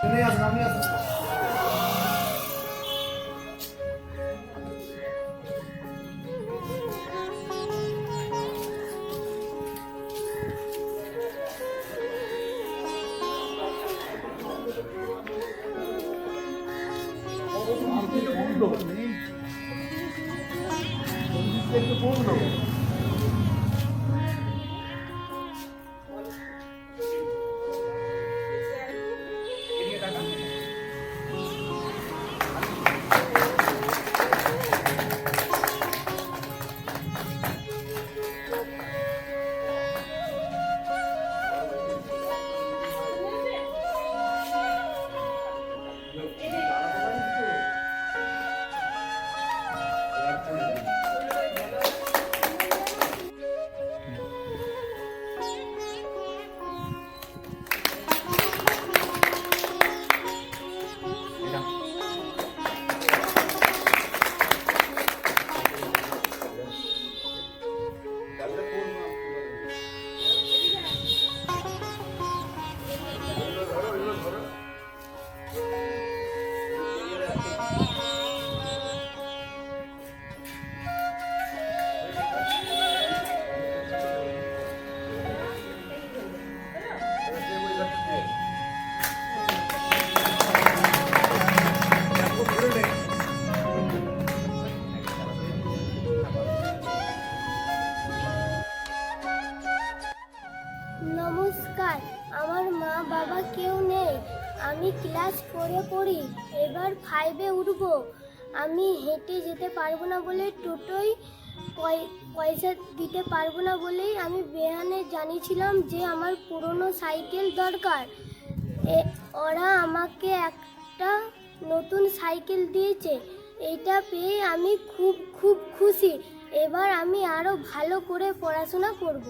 준비해서 준비해서. Thank you. বাবা কেউ নেই। আমি ক্লাস ফোরে পড়ি, এবার ফাইভে উঠব। আমি হেঁটে যেতে পারব না বলে টোটোই পয়- পয়সা দিতে পারব না বলেই আমি বেহানে জানিয়েছিলাম যে আমার পুরনো সাইকেল দরকার। ওরা আমাকে একটা নতুন সাইকেল দিয়েছে। এটা পেয়ে আমি খুব খুব খুশি। এবার আমি আরও ভালো করে পড়াশোনা করব।